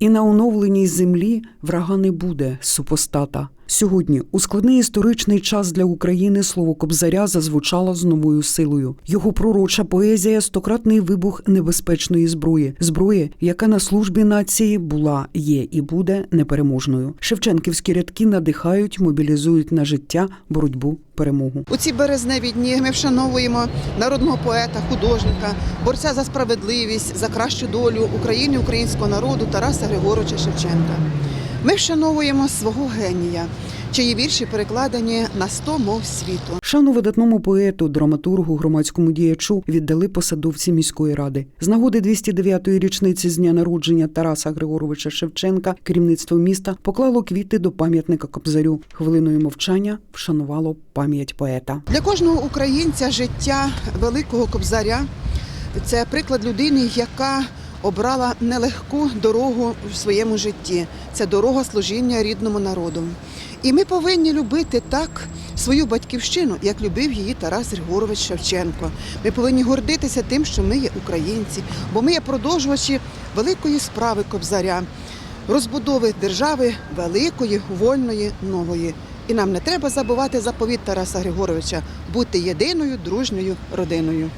І на оновленій землі врага не буде супостата. Сьогодні, у складний історичний час для України, слово Кобзаря зазвучало з новою силою. Його пророча поезія стократний вибух небезпечної зброї, зброї, яка на службі нації була, є і буде непереможною. Шевченківські рядки надихають, мобілізують на життя, боротьбу, перемогу. У ці березневі дні ми вшановуємо народного поета, художника, борця за справедливість, за кращу долю України, українського народу Тараса Григоровича Шевченка. Ми вшановуємо свого генія, чиї вірші перекладені на 100 мов світу. Шану видатному поету, драматургу, громадському діячу віддали посадовці міської ради. З нагоди 209-ї річниці з дня народження Тараса Григоровича Шевченка керівництво міста поклало квіти до пам'ятника Кобзарю. Хвилиною мовчання вшанувало пам'ять поета. Для кожного українця життя великого кобзаря це приклад людини, яка обрала нелегку дорогу в своєму житті. Це дорога служіння рідному народу. І ми повинні любити так свою батьківщину, як любив її Тарас Григорович Шевченко. Ми повинні гордитися тим, що ми є українці, бо ми є продовжувачі великої справи кобзаря, розбудови держави великої, вольної, нової. І нам не треба забувати заповіт Тараса Григоровича бути єдиною дружньою родиною.